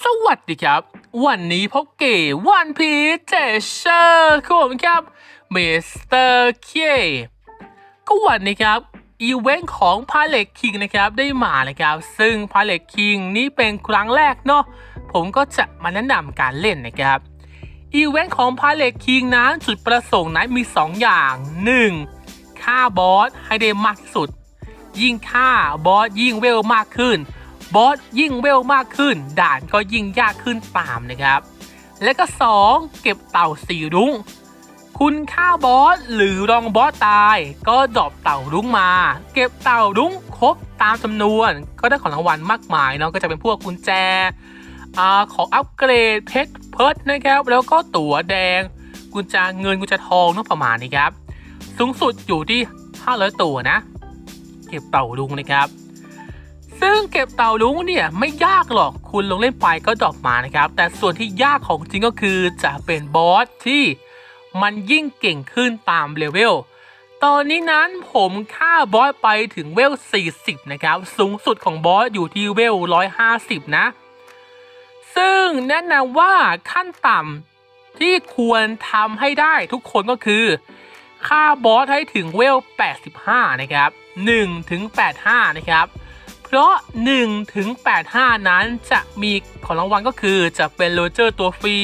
สวัสดีครับ วันนี้พบเก๋วันพีเจเชอร์ครับผมครับมิสเตอร์เคก็วันนี้ครับอีเวนต์ของพาเล t คิงนะครับได้มานะครับ ซึ่งพาเล t คิงนี้เป็นครั้งแรกเนาะผมก็จะมาแนะนำการเล่นนะครับอีเวนต์ของพาเล t คิงนั้นจุดประสงค์นั้นมี 2 อย่าง 1. ฆ่าบอสให้ได้มากที่สุด ยิ่งฆ่าบอสยิ่งเวลมากขึ้น บอสยิ่งเวลมากขึ้น ด่านก็ยิ่งยากขึ้นตามนะครับ และก็ 2. เก็บเต่าสีรุ้ง คุณฆ่าบอสหรือรองบอสตาย ก็ดรอปเต่ารุ้งมา เก็บเต่ารุ้งครบตามจำนวน ก็ได้ของรางวัลมากมายเนาะก็จะเป็นพวกกุญแจอของอัปเกรดเพชรเพิร์ดนะครับ แล้วก็ตั๋วแดงกุญแจเงินกุญแจทองเนาะประมาณนี้ครับ สูงสุดอยู่ที่ 500 ตัวนะ เก็บเต่าลุงนะครับ ซึ่งเก็บเต่าลุงเนี่ยไม่ยากหรอกคุณลงเล่นไปก็ดรอปมานะครับ แต่ส่วนที่ยากของจริงก็คือจะเป็นบอสที่มันยิ่งเก่งขึ้นตามเลเวล ตอนนี้นั้นผมฆ่าบอสไปถึงเวล 40 นะครับ สูงสุดของบอสอยู่ที่เวล 150 นะ ซึ่งแนะนำว่าขั้นต่ำที่ควรทำให้ได้ทุกคนก็คือค่าบอสให้ถึงเวล 85 นะครับ 1 ถึง 85 นะครับ เพราะ1ถึง85 นั้นจะมีของรางวัลก็คือจะเป็นโรเจอร์ตัวฟรี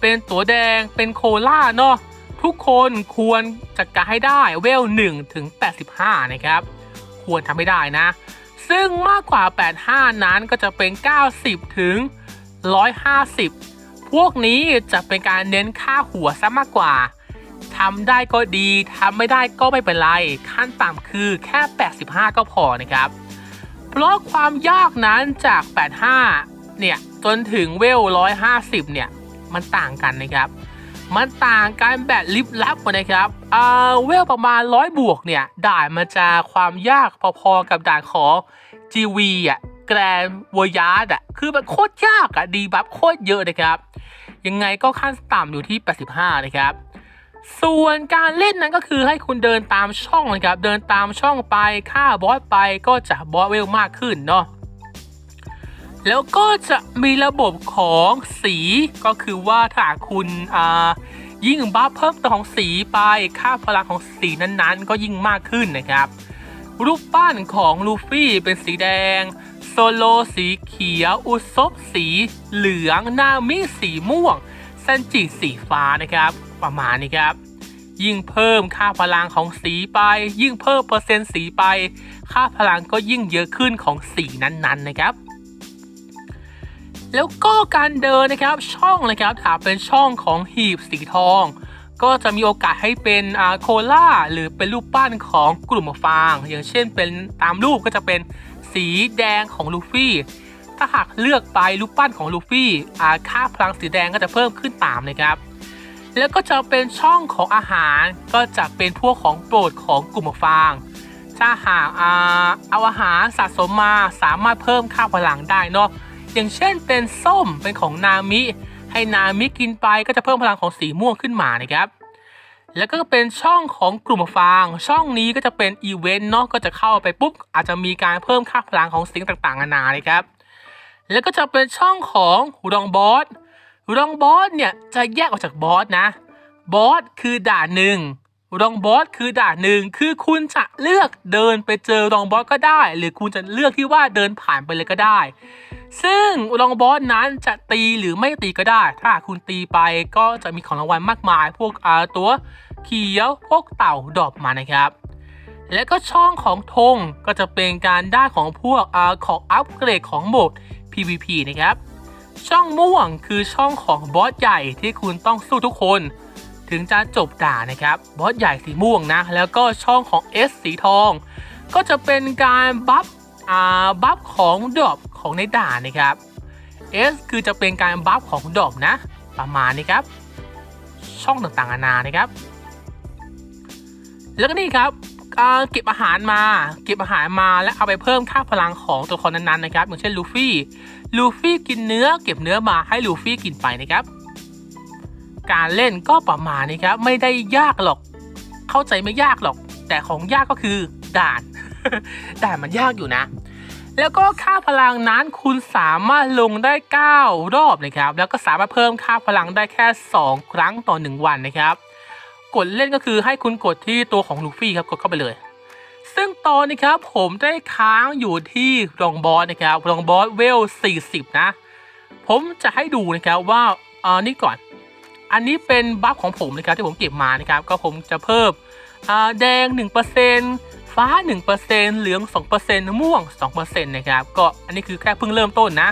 เป็นตัวแดงเป็นโคล่าเนาะทุกคนควรจัดการให้ได้เวล1ถึง85 นะครับ ควรทำให้ได้นะ ซึ่งมากกว่า 85 นั้นก็จะเป็น 90 ถึง 150 พวกนี้จะเป็นการเน้นค่าหัวซะมากกว่าทำได้ก็ดี ทำไม่ได้ก็ไม่เป็นไร ขั้นต่ำคือแค่ 85 ก็พอนะครับ เพราะความยากนั้นจาก 85 เนี่ย จนถึงเวล 150 เนี่ย มันต่างกันนะครับ มันต่างกันแบบลิบลับนะครับเอ่อเวลประมาณ 100 บวกเนี่ย ด่านมันจะความยากพอๆกับด่านของ GV อะแกรนวอยาร์ดอะ คือมันโคตรยากอะ ดีบัฟโคตรเยอะนะครับ ยังไงก็ขั้นต่ำอยู่ที่ 85 นะครับ ส่วนการเล่นนั้นก็คือให้คุณเดินตามช่องนะครับเดินตามช่องไปฆ่าบอสไปก็จะบอสเวลมากขึ้นเนาะแล้วก็จะมีระบบของสีก็คือว่าถ้าคุณอ่ายิ่งบัฟเพิ่มตัวของสีไปค่าพลังของสีนั้นๆ ก็ยิ่งมากขึ้นนะครับ รูปปั้นของลูฟี่เป็นสีแดง โซโลสีเขียว อุซบสีเหลือง นามิสีม่วงซันจิสีฟ้านะครับ ประมาณนี้ครับ ยิ่งเพิ่มค่าพลังของสีไป ยิ่งเพิ่มเปอร์เซ็นต์สีไป ค่าพลังก็ยิ่งเยอะขึ้นของสีนั้นๆนะครับ แล้วก็การเดินนะครับช่องนะครับถ้าเป็นช่องของหีบสีทอง ก็จะมีโอกาสให้เป็นโคล่าหรือเป็นรูปปั้นของกลุ่มฟาง อย่างเช่นเป็นตามรูปก็จะเป็นสีแดงของลูฟี่ถ้าหากเลือกไปรูปปั้นของลูฟี่ค่าพลังสีแดงก็จะเพิ่มขึ้นตามนะครับ แล้วก็จะเป็นช่องของอาหารก็จะเป็นพวกของโปรดของกลุ่มฟาง ถ้าหากอ่าเอาอาหารสะสมมาสามารถเพิ่มค่าพลังได้เนาะอย่างเช่นเป็นส้มเป็นของนามิ ให้นามิกินไปก็จะเพิ่มพลังของสีม่วงขึ้นมานะครับแล้วก็เป็นช่องของกลุ่มฟาง ช่องนี้ก็จะเป็นอีเวนต์เนาะก็จะเข้าไปปุ๊บอาจจะมีการเพิ่มค่าพลังของสิ่งต่างๆนานาเลยครับ แล้วก็จะเป็นช่องของรองบอส รองบอสเนี่ยจะแยกออกจากบอสนะ บอสคือด่านหนึ่งรองบอสคือด่านหนึ่งคือคุณจะเลือกเดินไปเจอรองบอสก็ได้ หรือคุณจะเลือกที่ว่าเดินผ่านไปเลยก็ได้ ซึ่งรองบอสนั้นจะตีหรือไม่ตีก็ได้ ถ้าคุณตีไปก็จะมีของรางวัลมากมาย พวกอาตัวเขียวพวกเต่าดอปมานะครับ และก็ช่องของธงก็จะเป็นการได้ของพวกอาของอัปเกรดของโหมด PVP นะครับ ช่องม่วงคือช่องของบอสใหญ่ที่คุณต้องสู้ทุกคน ถึงจะจบด่านะครับบอสใหญ่สีม่วงนะ แล้วก็ช่องของ S สีทอง ก็จะเป็นการบัฟอ่าบัฟของดอปของในด่านนะครับ S คือจะเป็นการบัฟของดอปนะ ประมาณนี้ครับ ช่องต่างๆนานานะครับ แล้วก็นี่ครับ เก็บอาหารมา เก็บอาหารมาแล้วเอาไปเพิ่มค่าพลังของตัวละครนั้นๆนะครับอย่างเช่นลูฟี่ลูฟี่กินเนื้อ เก็บเนื้อมาให้ลูฟี่กินไปนะครับ การเล่นก็ประมาณนี้ครับไม่ได้ยากหรอก เข้าใจไม่ยากหรอก แต่ของยากก็คือด่านด่านมันยากอยู่นะ แล้วก็ค่าพลังนั้นคุณสามารถลงได้ 9 รอบนะครับ แล้วก็สามารถเพิ่มค่าพลังได้แค่ 2 ครั้งต่อ 1 วันนะครับ กดเล่นก็คือให้คุณกดที่ตัวของลูฟี่ครับกดเข้าไปเลย ซึ่งตอนนี้ครับผมได้ค้างอยู่ที่รองบอสนะครับรองบอสเวล 40 นะ ผมจะให้ดูนะครับว่าอ่านี่ก่อน อันนี้เป็นบัฟของผมนะครับที่ผมเก็บมานะครับก็ผมจะเพิ่มอ่าแดง 1%ฟ้า 1%เหลือง 2%ม่วง 2%นะครับก็อันนี้คือแค่เพิ่งเริ่มต้นนะ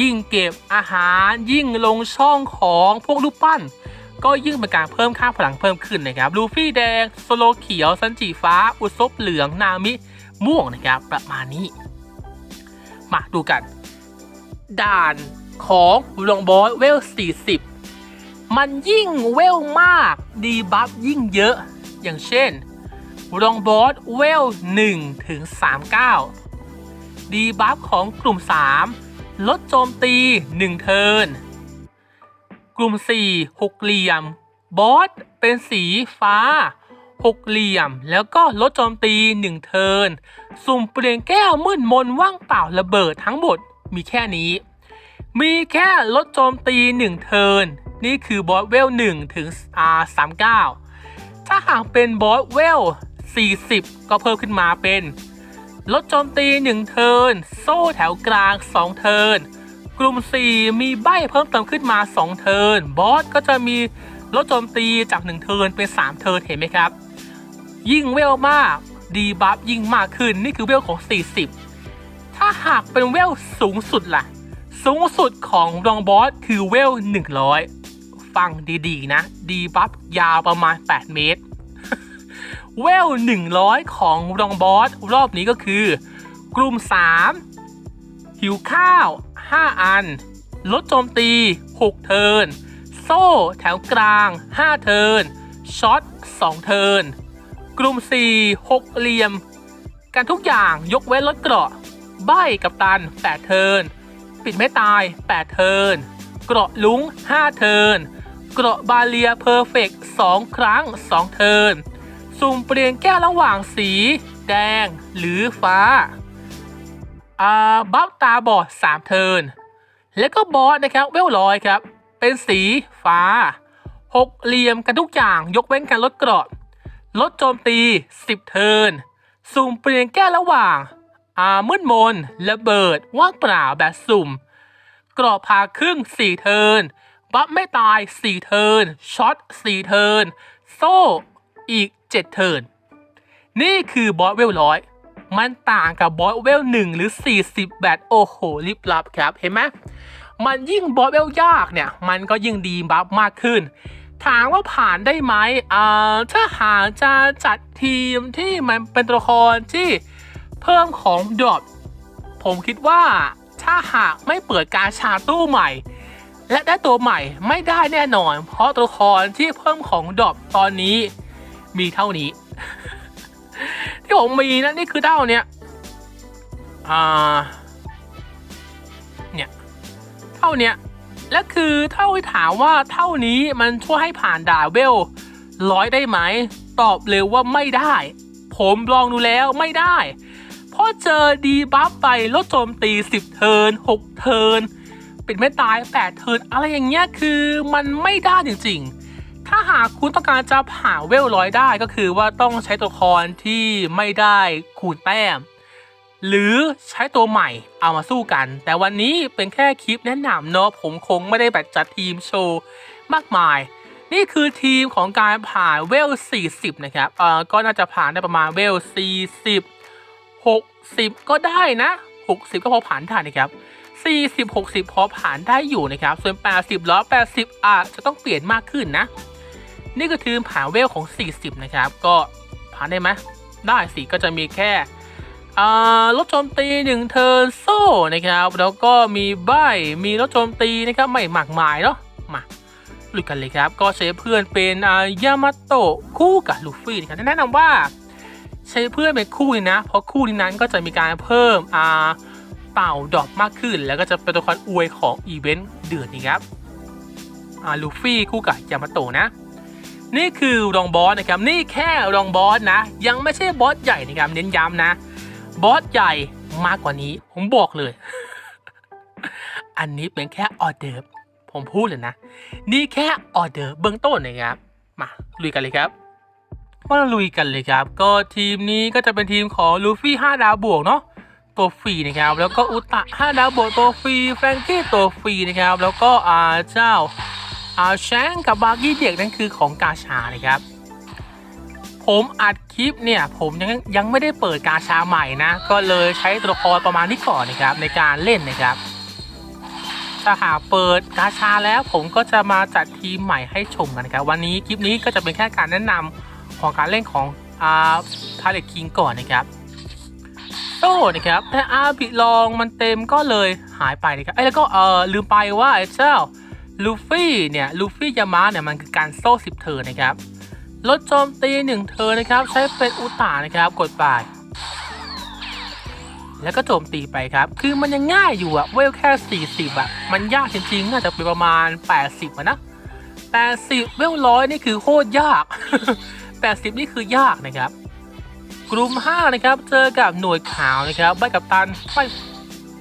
ยิ่งเก็บอาหารยิ่งลงช่องของพวกรูปปั้น ก็ยิ่งเป็นการเพิ่มค่าพลังเพิ่มขึ้นนะครับลูฟี่แดงโซโลเขียวซันจิฟ้า อุซบเหลืองนามิ ม่วงนะครับประมาณนี้ มาดูกัน ด่านของลงบอสเวล 40 มันยิ่งเวลมากดีบัฟยิ่งเยอะ อย่างเช่นลงบอสเวล1ถึง39 ดีบัฟของกลุ่ม 3 ลดโจมตี 1 เทิร์น กลุ่ม 4 หกเหลี่ยม บอสเป็นสีฟ้า หกเหลี่ยม แล้วก็ลดโจมตี 1 เทินสุ่มเปลี่ยนแก้วมืดมนว่างเปล่าระเบิดทั้งหมดมีแค่นี้ มีแค่ลดโจมตี 1 เทินนี่คือบอสเวล1ถึงอ่า39 ถ้าหากเป็นบอสเวล 40 ก็เพิ่มขึ้นมาเป็น ลดโจมตี 1 เทินโซ่แถวกลาง 2 เทิน กลุ่ม 4 มีใบเพิ่มเติมขึ้นมา 2 เทิร์นบอสก็จะมีลดโจมตีจาก 1 เทิร์นเป็น 3 เทิร์นเห็นไหมครับ ยิ่งเวลมากดีบัฟยิ่งมากขึ้นนี่คือเวลของ 40 ถ้าหากเป็นเวลสูงสุดล่ะ สูงสุดของรองบอสคือเวล 100 ฟังดีๆนะ ดีบัฟยาวประมาณ 8 เมตร เวล 100 ของรองบอสรอบนี้ก็คือ กลุ่ม 3 หิวข้าว 5 อัน ลดโจมตี 6 เทิร์นโซ่แถวกลาง 5 เทิร์นช็อต 2 เทิร์นกลุ่ม 4 6 เหลี่ยม กันทุกอย่างยกเว้นลดเกราะ ใบกับตัน 8 เทิร์นปิดไม่ตาย 8 เทิร์นเกราะลุง 5 เทิร์นเกราะบาเลียเพอร์เฟกต์2ครั้ง 2 เทิร์นสุ่มเปลี่ยนแก้วระหว่างสี แดงหรือฟ้า อ่าบัฟตาบอด3เทินแล้วก็บอสนะครับเวลลอยครับ เป็นสีฟ้าหกเหลี่ยมกันทุกอย่างยกเว้นการลดเกราะลดโจมตี 10 เทินสุ่มเปลี่ยนแก้ระหว่างอามืดมนระเบิดว่างเปล่าแบบสุ่ม กรอบพาครึ่ง 4 เทินบัฟไม่ตาย 4 เทินช็อต 4 เทินโซ่อีก 7 เทินนี่คือบอสเวลร้อย มันต่างกับบอสเวลหนึ่งหรือ 40 แบบโอ้โหลิบลับครับเห็นไหมมันยิ่งบอสเวลยากเนี่ย มันก็ยิ่งดีบัฟมากขึ้น ถามว่าผ่านได้ไหมอ่าถ้าหากจะจัดทีมที่มันเป็นตัวละครที่เพิ่มของดรอปผมคิดว่าถ้าหากไม่เปิดการชาตู้ใหม่ และได้ตัวใหม่ไม่ได้แน่นอน เพราะตัวละครที่เพิ่มของดรอปตอนนี้มีเท่านี้ ที่ผมมีนะนี่คือเท่าเนี้ยอ่าเนี่ยเท่าเนี้ยและคือเท่าที่ถามว่าเท่านี้มันช่วยให้ผ่านด่าเวลร้อยได้ไหม ตอบเลยว่าไม่ได้ ผมลองดูแล้วไม่ได้เพราะเจอดีบัฟไปลดโจมตี 10 เทิร์น6 เทิร์นปิดไม่ตาย 8 เทิร์นอะไรอย่างเงี้ยคือมันไม่ได้จริงๆ ถ้าหากคุณต้องการจะผ่าเวลร้อยได้ก็คือว่าต้องใช้ตัวละครที่ไม่ได้คูณแต้ม หรือใช้ตัวใหม่เอามาสู้กัน แต่วันนี้เป็นแค่คลิปแนะนำเนาะผมคงไม่ได้แบบจัดทีมโชว์มากมาย นี่คือทีมของการผ่านเวล 40 นะครับเอ่อก็น่าจะผ่านได้ประมาณเวล 40 60 ก็ได้นะ 60 ก็พอผ่านได้นะครับ40 60 พอผ่านได้อยู่นะครับ ส่วน 80 180 อาจจะต้องเปลี่ยนมากขึ้นนะ นี่คือผ่าเวลของ 40 นะครับ ก็ผ่านได้ไหมได้สิก็จะมีแค่ลดโจมตีหนึ่งเทิร์นโซ่นะครับ แล้วก็มีใบมีลดโจมตีนะครับไม่หมากหมายเนาะมาลุยกันเลยครับ ก็ใช้เพื่อนเป็นยามาโตะคู่กับลูฟี่นะครับแนะนำว่า ใช้เพื่อนเป็นคู่นี้นะ เพราะคู่นี้นั้นก็จะมีการเพิ่มเต่าดอกมากขึ้น แล้วก็จะเป็นตัวละครอวยของอีเวนต์เดือนนี้ครับลูฟี่คู่กับยามาโตะนะ นี่คือรองบอสนะครับนี่แค่รองบอสนะ ยังไม่ใช่บอสใหญ่นะครับเน้นย้ำนะ บอสใหญ่มากกว่านี้ ผมบอกเลย อันนี้เป็นแค่ออเดิร์ฟผมพูดเลยนะ นี่แค่ออเดิร์ฟเบื้องต้นนะครับมาลุยกันเลยครับมาลุยกันเลยครับ ก็ทีมนี้ก็จะเป็นทีมของลูฟี่5ดาวบวกเนาะตัวฟรีนะครับ แล้วก็อุตะ5ดาวบวกตัวฟรีแฟรงกี้ตัวฟรีนะครับ แล้วก็อาเจ้า อาแชงกับบาร์กี้เด็กนั่นคือของกาชาเนะครับ ผมอัดคลิปเนี่ยผมยังยังไม่ได้เปิดกาชาใหม่นะ ก็เลยใช้ตัวละครประมาณนี้ก่อนนะครับ ในการเล่นนะครับถ้าหากเปิดกาชาแล้วผมก็จะมาจัดทีมใหม่ให้ชมกันนะครับ วันนี้คลิปนี้ก็จะเป็นแค่การแนะนำของการเล่นของอาทาเลคิงก่อนนะครับโต้นะครับแต่อาบิลองมันเต็มก็เลยหายไปนะครับไอ้แล้วก็เออลืมไปว่าไอ้เจ้า ลูฟี่เนี่ยลูฟี่ยามะเนี่ยมันคือการโซ่สิบเทิร์นะครับลดโจมตีหนึ่งเทิร์นะครับ ใช้เป็นอุตานะครับ กดไปแล้วก็โจมตีไปครับ คือมันยังง่ายอยู่อะเวลแค่ 40อะมันยากจริงๆน่าจะเป็นประมาณ 80อะนะ 80 เวลร้อยนี่คือโคตรยาก 80 นี่คือยากนะครับ กลุ่ม 5 นะครับ เจอกับหน่วยขาวนะครับใบกับตันใบ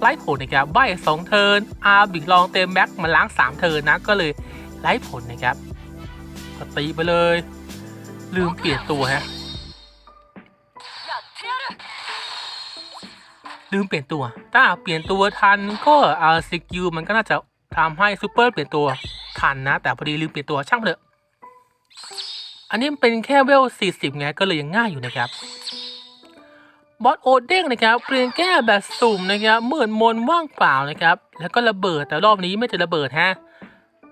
ไล่ผลนะครับใบ2เทิร์นอาร์บิกลองเต็มแบ็คมาล้าง 3 เทิร์นนะ ก็เลยไล่ผลนะครับก็ตีไปเลย ลืมเปลี่ยนตัวฮะลืมเปลี่ยนตัว ถ้าเปลี่ยนตัวทันก็อ่าสกิลมันก็น่าจะทำให้ซูเปอร์เปลี่ยนตัวทันนะ แต่พอดีลืมเปลี่ยนตัวช่างเถอะ อันนี้เป็นแค่เวล40ไงก็เลยยังง่ายอยู่นะครับ บอสโอเด้งนะครับเปลี่ยนแก้แบบสุ่มนะครับเหมืดมนว่างเปล่านะครับ แล้วก็ระเบิดแต่รอบนี้ไม่จะระเบิดฮะ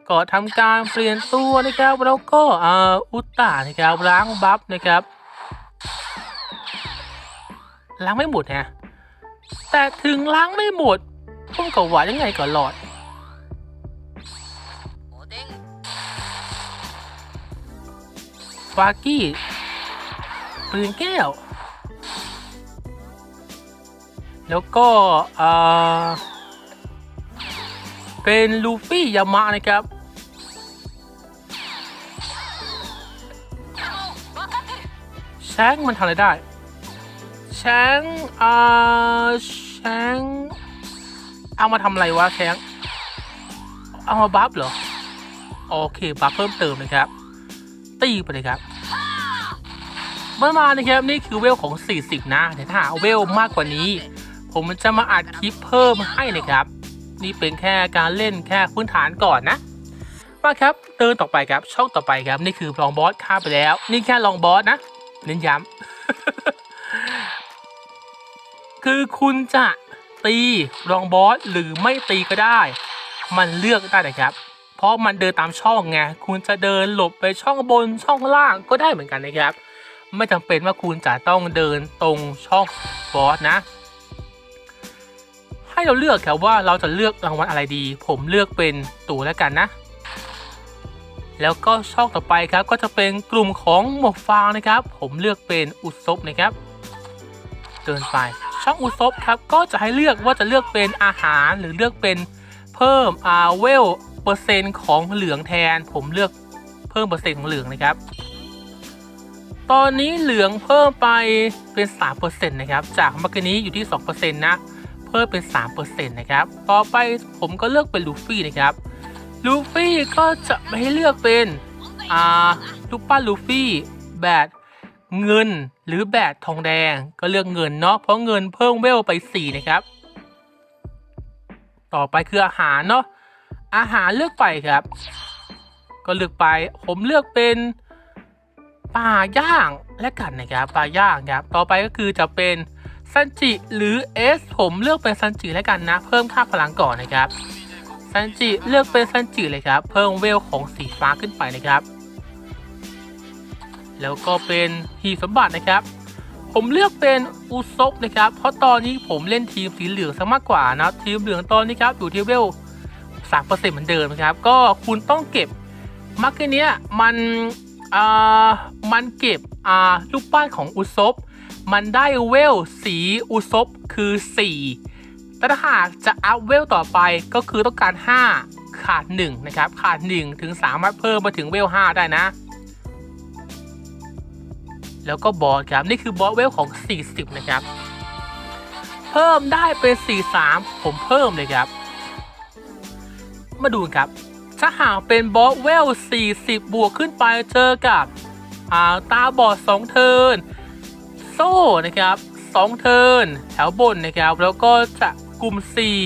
ก็ทำการเปลี่ยนตัวนะครับแล้วก็อ่าอุตตานะครับล้างบัฟนะครับล้างไม่หมดฮะแต่ถึงล้างไม่หมดผมก็ว่ายังไงก็หลอดฟากี้ปืนแก้ว แล้วก็เป็นลูฟี่ยามะนะครับ แชงมันทำอะไรได้ แชงอ่าแชงเอามาทำอะไรวะแชงเอามาบัฟเหรอ โอเค บัฟเพิ่มเติมนะครับ ตีไปเลยครับเมื่อมานะครับ นี่คือเวลของ 40 นะแต่ถ้าหาเวลมากกว่านี้ ผมจะมาอัดคลิปเพิ่มให้นะครับ นี่เป็นแค่การเล่นแค่พื้นฐานก่อนนะมาครับเตินต่อไปครับช่องต่อไปครับ นี่คือลองบอสฆ่าไปแล้ว นี่แค่ลองบอสนะเน้นย้ำคือคุณจะตีรองบอสหรือไม่ตีก็ได้ มันเลือกได้นะครับ เพราะมันเดินตามช่องไงคุณจะเดินหลบไปช่องบนช่องล่างก็ได้เหมือนกันนะครับ ไม่จำเป็นว่าคุณจะต้องเดินตรงช่องบอสนะ ให้เราเลือกครับว่าเราจะเลือกรางวัลอะไรดี ผมเลือกเป็นตัวแล้วกันนะ แล้วก็ช่องต่อไปครับก็จะเป็นกลุ่มของหมวกฟางนะครับ ผมเลือกเป็นอุศบนะครับเดินไปช่องอุศบครับก็จะให้เลือกว่าจะเลือกเป็นอาหารหรือเลือกเป็นเพิ่มอาเวลเปอร์เซ็นต์ของเหลืองแทน ผมเลือกเพิ่มเปอร์เซ็นต์ของเหลืองนะครับ ตอนนี้เหลืองเพิ่มไปเป็น3%นะครับ จากเมื่อกี้นี้อยู่ที่2%นะ เพิ่มเป็น 3%นะครับ ต่อไปผมก็เลือกเป็นลูฟี่นะครับลูฟี่ก็จะไม่ให้เลือกเป็นอ่าลูกปั้นลูฟี่แบดเงินหรือแบดทองแดงก็เลือกเงินเนาะเพราะเงินเพิ่มเวลไป4นะครับ ต่อไปคืออาหารเนาะอาหารเลือกไปครับ ก็เลือกไปผมเลือกเป็นปลาย่างและกันนะครับปลาย่างครับ ต่อไปก็คือจะเป็น ซันจิหรือเอสผมเลือกเป็นซันจิแล้วกันนะ เพิ่มค่าพลังก่อนนะครับซันจิเลือกเป็นซันจิเลยครับ เพิ่มเวลของสีฟ้าขึ้นไปนะครับ แล้วก็เป็นหีสมบัตินะครับ ผมเลือกเป็นอุซบนะครับ เพราะตอนนี้ผมเล่นทีมสีเหลืองซะมากกว่านะทีมเหลืองตอนนี้ครับอยู่ที่เวล3%เหมือนเดิมนะครับ ก็คุณต้องเก็บมักเกเนี้ยมันอ่ามันเก็บอ่ารูปปั้นของอุซบ มันได้เวลสีอุซบคือ 4 แต่ถ้าหากจะอัพเวลต่อไปก็คือต้องการ 5 ขาด 1 นะครับ ขาด 1 ถึงสามารถเพิ่มมาถึงเวล 5 ได้นะ แล้วก็บอสครับ นี่คือบอสเวลของ 40 นะครับ เพิ่มได้เป็น43 ผมเพิ่มเลยครับ มาดูครับ ถ้าหากเป็นบอสเวล40 บวกขึ้นไปเจอกับอาตาบอด2เทิร์น โซ่นะครับ2เทิร์นแถวบนนะครับ แล้วก็จะกลุ่ม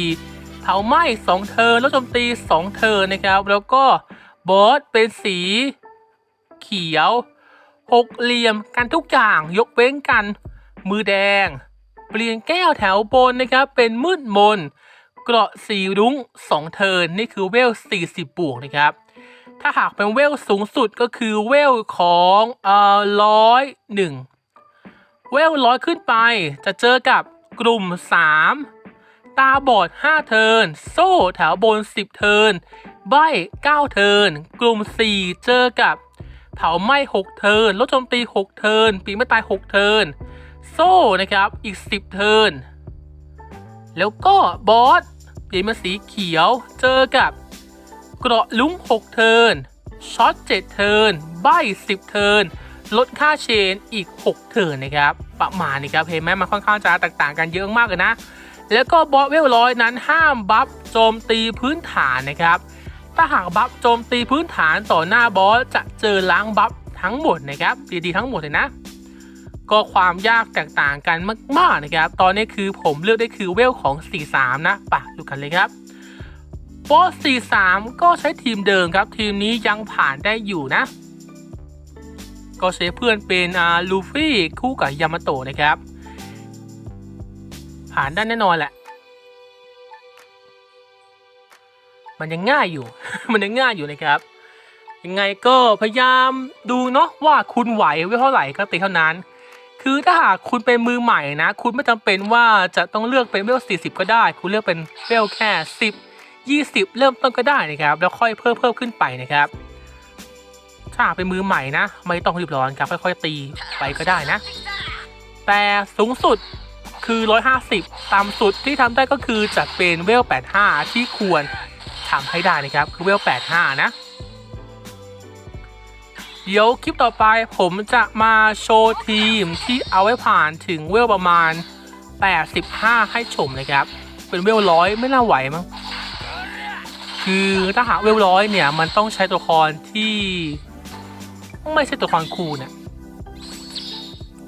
4 เผาไหม้2เทิร์นแล้วโจมตี 2 เทิร์นนะครับ แล้วก็บอสเป็นสีเขียวหกเหลี่ยมกันทุกอย่างยกเว้นกัน มือแดง เปลี่ยนแก้วแถวบนนะครับ เป็นมืดมน เกราะสีรุ้ง2เทินนี่คือเวล 40 บวกนะครับ ถ้าหากเป็นเวลสูงสุดก็คือเวลของเอ่อร้อยหนึ่ง เวลร้อยขึ้นไป จะเจอกับกลุ่ม 3 ตาบอด 5 เทิน โซ่แถวบน 10 เทิน ใบ9เทิน กลุ่ม 4 เจอกับเผาไหม้ 6 เทินลดโจมตี 6 เทิน ปีไม่ตาย 6 เทิน โซ่นะครับ อีก 10 เทิน แล้วก็บอสเปลี่ยนมาสีเขียว เจอกับ เกราะลุ้ง6เทิน ช็อต 7 เทิน ใบ10 เทิน ลดค่าเชนอีก 6 เทิร์นนะครับ ประมาณนี้ครับเห็นไหมมันค่อนข้างจะแตกต่างกันเยอะมากเลยนะ แล้วก็บอสเวลร้อยนั้นห้ามบัฟโจมตีพื้นฐานนะครับ ถ้าหากบัฟโจมตีพื้นฐานต่อหน้าบอสจะเจอล้างบัฟทั้งหมดนะครับ ดีๆทั้งหมดเลยนะ ก็ความยากแตกต่างกันมากๆนะครับ ตอนนี้คือผมเลือกได้คือเวลของ 43 นะปะดูกันเลยครับบอส43 ก็ใช้ทีมเดิมครับ ทีมนี้ยังผ่านได้อยู่นะ ก็ใช้เพื่อนเป็นอาลูฟี่คู่กับยามาโตะนะครับ ผ่านได้แน่นอนแหละ มันยังง่ายอยู่ มันยังง่ายอยู่นะครับ ยังไงก็พยายามดูเนาะว่าคุณไหวไว้เท่าไหร่ก็ตีเท่านั้น คือถ้าหากคุณเป็นมือใหม่นะ คุณไม่จำเป็นว่าจะต้องเลือกเป็นเวล40 ก็ได้ คุณเลือกเป็นเวลแค่ 10 20 เริ่มต้นก็ได้นะครับ แล้วค่อยเพิ่มเพิ่มขึ้นไปนะครับ ถ้าเป็นมือใหม่นะ ไม่ต้องรีบร้อนครับค่อยๆตีไปก็ได้นะ แต่สูงสุดคือ 150 ต่ำสุดที่ทำได้ก็คือจะเป็นเวล 85 ที่ควรทำให้ได้นะครับ คือเวล 85 นะ เดี๋ยวคลิปต่อไปผมจะมาโชว์ทีมที่เอาไว้ผ่านถึงเวลประมาณ 85 ให้ชมนะครับ เป็นเวลร้อยไม่น่าไหวมั้ง คือถ้าหากเวลร้อยเนี่ย มันต้องใช้ตัวละครที่ ไม่ใช่ตัวละครคูณเนี่ย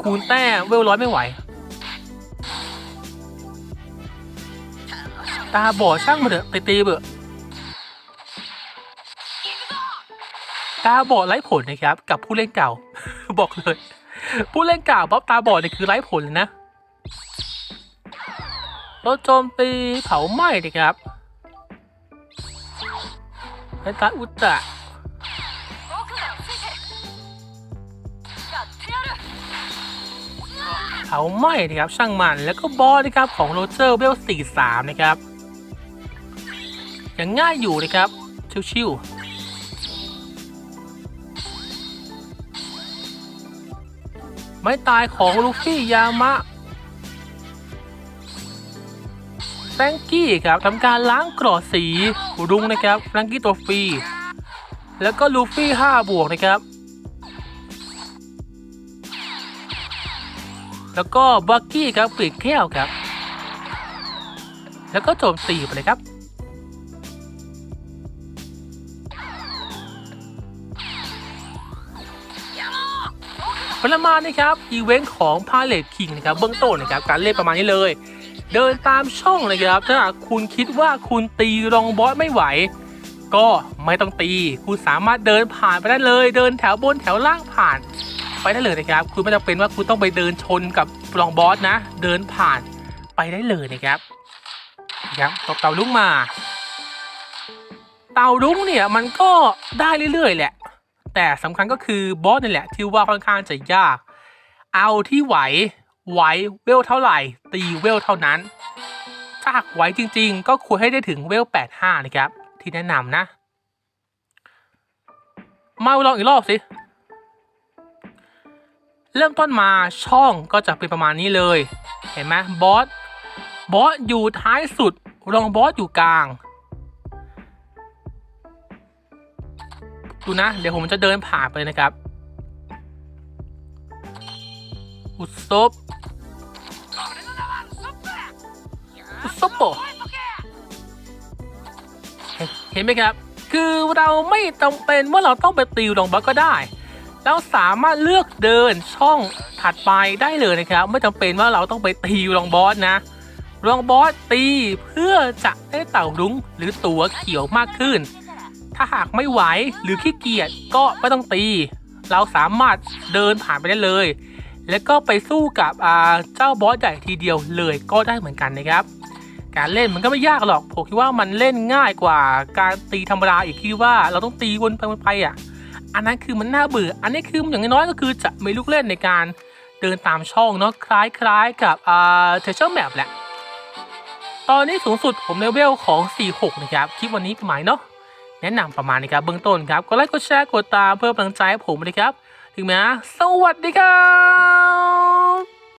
คูณแต้เวลร้อยไม่ไหว ตาบอดช่างมาเถอะตีตีเบอะตาบอดไร้ผลนะครับ กับผู้เล่นเก่า บอกเลย ผู้เล่นเก่าบ๊อบตาบอดเนี่ยคือไร้ผลเลยนะรถโจมตีเผาไหม้นะครับไอ้ตาอุตตะ เผาไหม้นะครับช่างมันแล้วก็บอสนะครับของโรเจอร์เวล43 นะครับยังง่ายอยู่นะครับชิวๆไม่ตายของลูฟี่ยามะแฟรงกี้ครับทำการล้างกรอดสีรุ้งนะครับแฟรงกี้ตัวฟรี แล้วก็ลูฟี่ 5 บวกนะครับ แล้วก็บักกี้ครับปลี่ยนแก้วครับ แล้วก็โจมตีไปเลยครับประมาณนี้ครับอีเวนต์ของพาเลตคิงนะครับเบื้องต้นนะครับการเล่นประมาณนี้เลย เดินตามช่องเลยครับถ้าคุณคิดว่าคุณตีรองบอสไม่ไหว ก็ไม่ต้องตี คุณสามารถเดินผ่านไปได้เลย เดินแถวบนแถวล่างผ่าน ไปได้เลยนะครับ คุณไม่จำเป็นว่าคุณต้องไปเดินชนกับรองบอสนะ เดินผ่านไปได้เลยนะครับนะครับตบเต่าลุงมา เต่าลุงเนี่ยมันก็ได้เรื่อยๆแหละ แต่สำคัญก็คือบอสนี่แหละที่ว่าค่อนข้างจะยาก เอาที่ไหวไหวเวลเท่าไหร่ ตีเวลเท่านั้น ถ้าหากไหวจริง ๆ ก็ควรให้ได้ถึงเวล 85 นะครับ ที่แนะนำนะ มาลองอีกรอบสิ เริ่มต้นมาช่องก็จะเป็นประมาณนี้เลย เห็นไหมบอสบอสอยู่ท้ายสุดรองบอสอยู่กลางดูนะ เดี๋ยวผมจะเดินผ่านไปนะครับ อุศบซุปเปอร์เห็นไหมครับ คือเราไม่จำเป็นว่าเราต้องไปตีลงบอกก็ได้ เราสามารถเลือกเดินช่องถัดไปได้เลยนะครับ ไม่จำเป็นว่าเราต้องไปตีลองบอสนะลองบอสตีเพื่อจะได้เต่ารุ้งหรือตัวเขียวมากขึ้น ถ้าหากไม่ไหวหรือขี้เกียจก็ไม่ต้องตี เราสามารถเดินผ่านไปได้เลย แล้วก็ไปสู้กับเจ้าบอสใหญ่ทีเดียวเลยก็ได้เหมือนกันนะครับ การเล่นมันก็ไม่ยากหรอกผมคิดว่ามันเล่นง่ายกว่าการตีธรรมดาอีกที่ว่าเราต้องตีวนไปวนไปอะ อันนั้นคือมันน่าเบื่อ อันนี้คืออย่างน้อยก็คือจะมีลูกเล่นในการเดินตามช่องเนาะคล้ายๆกับอ่าเทเชอร์แมปแหละ ตอนนี้สูงสุดผมเลเวลของ 46 นะครับ คลิปวันนี้ประมาณเนาะแนะนำประมาณนี้ครับเบื้องต้นครับกดไลค์กดแชร์กดตามเพื่อกำลังใจให้ผมนะครับ ถึงแม้สวัสดีครับ